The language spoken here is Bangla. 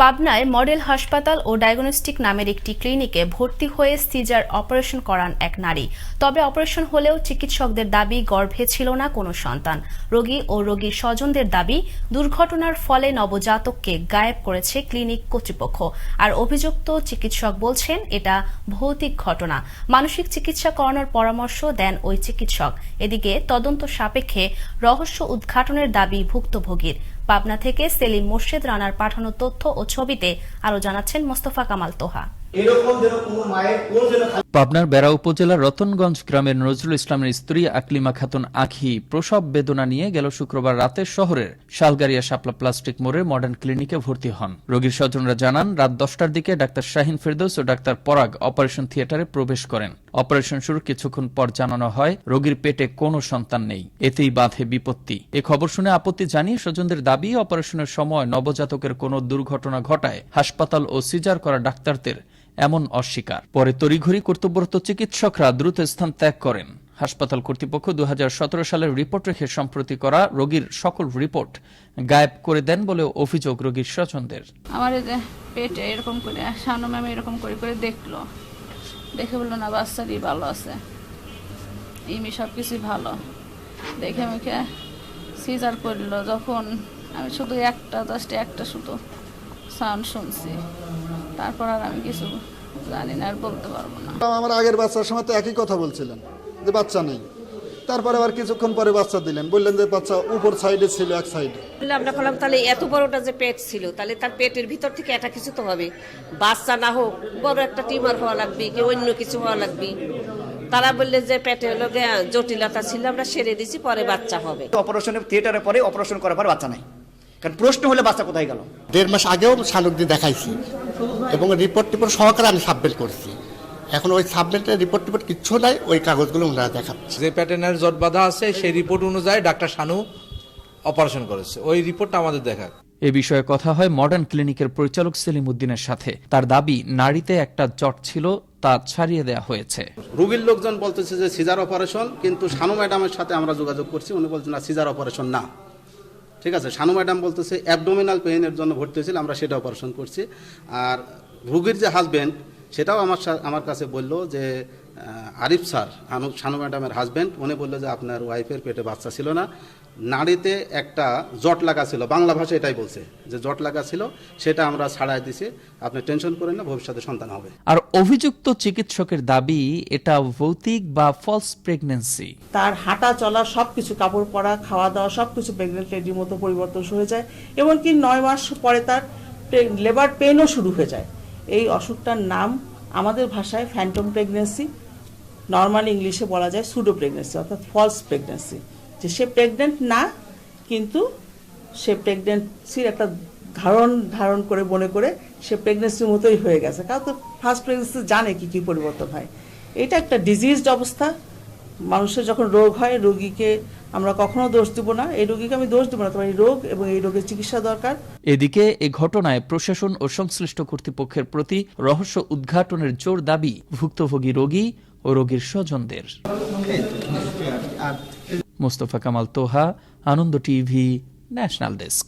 পাবনায় মডেল হাসপাতাল ও ডায়াগনস্টিক নামের একটি ক্লিনিকে ভর্তি হয়ে সিজার অপারেশন করান এক নারী। তবে অপারেশন হলেও চিকিৎসকদের দাবি, গর্ভে ছিল না কোনো সন্তান। রোগী ও রোগীর স্বজনদের দাবি, দুর্ঘটনার ফলে নবজাতককে গায়েব করেছে ক্লিনিক কর্তৃপক্ষ। আর অভিযুক্ত চিকিৎসক বলছেন, এটা ভৌতিক ঘটনা। মানসিক চিকিৎসা করানোর পরামর্শ দেন ওই চিকিৎসক। এদিকে তদন্ত সাপেক্ষে রহস্য উদ্ঘাটনের দাবি ভুক্তভোগীর। পাবনা থেকে সেলিম মোর্শেদ, রানার পাঠানো তথ্য ও ছবিতে আরও জানাচ্ছেন মোস্তফা কামাল তোহা। এরকম যেন কোনো মায়ের কোল যেন পাবনার বেড়া উপজেলার রতনগঞ্জ গ্রামের নজরুল ইসলামের স্ত্রী আকলিমা খাতুন আখি প্রসব বেদনা নিয়ে গেল শুক্রবার রাতে শহরের শালগারিয়া শাপলা প্লাস্টিক মোড়ে মডার্ন ক্লিনিকে ভর্তি হন। রোগীর স্বজনরা জানান, রাত দশটার দিকে ডাক্তার শাহিন ফেরদৌস ও ডাক্তার পরাগ অপারেশন থিয়েটারে প্রবেশ করেন। অপারেশন শুরু কিছুক্ষণ পর জানানো হয়, রোগীর পেটে কোনো সন্তান নেই। এতেই বাধে বিপত্তি। এ খবর শুনে আপত্তি জানিয়ে স্বজনদের দাবি, অপারেশনের সময় নবজাতকের কোনো দুর্ঘটনা ঘটায় হাসপাতাল ও সিজার করা ডাক্তারদের এমন অস্বীকার। পরে তড়িঘড়ি কর্তব্যরত চিকিৎসকরা দ্রুত স্থান ত্যাগ করেন। হাসপাতাল কর্তৃপক্ষ দুহাজার সতেরো সালের রিপোর্ট রেখে সম্প্রতি করা রোগীর সকল রিপোর্ট গায়েব করে দেন বলে অভিযোগ রোগীর স্বজনদের। আমার পেটে এরকম করে সানু ম্যাম এরকম করে করে দেখল। দেখে বলল, না, বাচ্চারই ভালো আছে। ইমি সব কিছুই ভালো। দেখে মুখে সিজার করল যখন আমি শুধু একটা, জাস্ট একটা শুধু সাউন্ড শুনছি। তারপর আর আমি কিছু জানি না আর বলতে পারব না। আমার আগের বাচ্চার সময় তো একই কথা বলছিলেন যে বাচ্চা নেই। তারপরে আবার কিছুক্ষণ পরে বাচ্চা দিলেন বললেন যে বাচ্চা উপর সাইডে ছিল এক সাইডে। বললে আমরা বললাম তাহলে এত বড়টা যে পেট ছিল তাহলে তার পেটের ভিতর থেকে এটা কিছু তো হবে। বাচ্চা না হোক বড় একটা টিউমার হওয়া লাগবে কি অন্য কিছু হওয়া লাগবে। তারা বললে যে পেটে হলো জটিলতা ছিল আমরা সেরে দিছি পরে বাচ্চা হবে। অপারেশনের থিয়েটারে পরে অপারেশন করার পর বাচ্চা নাই। কারণ প্রশ্ন হলে বাচ্চা কোথায় গেল? দেড় মাস আগেও শালুকদি দেখাইছি। এবং রিপোর্ট টিপোর্ট সহকারে আমি সাবমিট করছি। এখন ওই সাবমিটের রিপোর্ট টিপোর্ট কিচ্ছু নাই ওই কাগজগুলো ওনারা দেখাচ্ছে। যে প্যাটার্নের জট বাঁধা আছে সেই রিপোর্ট অনুযায়ী ডাক্তার শানু অপারেশন করেছে। ওই রিপোর্টটা আমাদের দেখা এ বিষয়ে কথা হয় মডার্ন ক্লিনিকের পরিচালক সেলিম উদ্দিনের সাথে। তার দাবি নারীতে একটা জট ছিল তা ছাড়িয়ে দেওয়া হয়েছে। রোগীর লোকজন বলতেছে যে সিজার অপারেশন কিন্তু শানু ম্যাডামের সাথে আমরা যোগাযোগ করছি। উনি বলছেন না সিজার অপারেশন না। ঠিক আছে, শানু ম্যাডাম বলতেছে অ্যাবডোমিনাল পেইনের জন্য ভর্তি হয়েছিল, আমরা সেটা অপারেশন করছি। আর রুগীর যে হাজব্যান্ড সেটাও আমার আমার কাছে বলল যে আরিফ স্যার আনু- শানু ম্যাডামের হাজব্যান্ড উনি বলল যে আপনার ওয়াইফের পেটে বাচ্চা ছিল না। নাড়িতে একটা জট লাগা ছিল বাংলা ভাষা এটাই বলছে যে জট লাগা ছিল সেটা আমরা ছাড়াই দিছি। আপনি টেনশন করেন না ভবিষ্যতে সন্তান হবে। আর অভিযুক্ত চিকিৎসকের দাবি এটা ভৌতিক বা ফলস প্রেগন্যান্সি তার হাঁটা চলা সব কিছু কাপড় পরা খাওয়া দাওয়া সব কিছু প্রেগনেন্ট লেডির মতো পরিবর্তন হয়ে যায়। এমনকি নয় মাস পরে তার লেবার পেনও শুরু হয়ে যায়। এই অসুখটার নাম আমাদের ভাষায় ফ্যান্টম প্রেগনেন্সি নর্মাল ইংলিশে বলা যায় সুডো প্রেগনেন্সি অর্থাৎ ফলস প্রেগনেন্সি যে সে প্রেগনেন্ট না, কিন্তু সে প্রেগনেন্সির একটা ধারণ ধারণ করে, মনে করে সে প্রেগনেন্সির মতোই হয়ে গেছে। কারণ তো ফার্স্ট প্রেগনেন্সি জানে কি কি পরিবর্তন হয়। এটা একটা ডিজিজড অবস্থা মানুষের যখন রোগ হয় রোগীকে আমরা কখনো দোষ দিব না। এই রোগীকে আমি দোষ দিব না। তোমার এই রোগ এবং এই রোগের চিকিৎসা দরকার। এদিকে এ ঘটনায় প্রশাসন ও সংশ্লিষ্ট কর্তৃপক্ষের প্রতি রহস্য উদ্ঘাটনের জোর দাবি ভুক্তভোগী রোগী ও রোগীর স্বজনদের। Mostafa Kamal Toha Ananda TV national desk.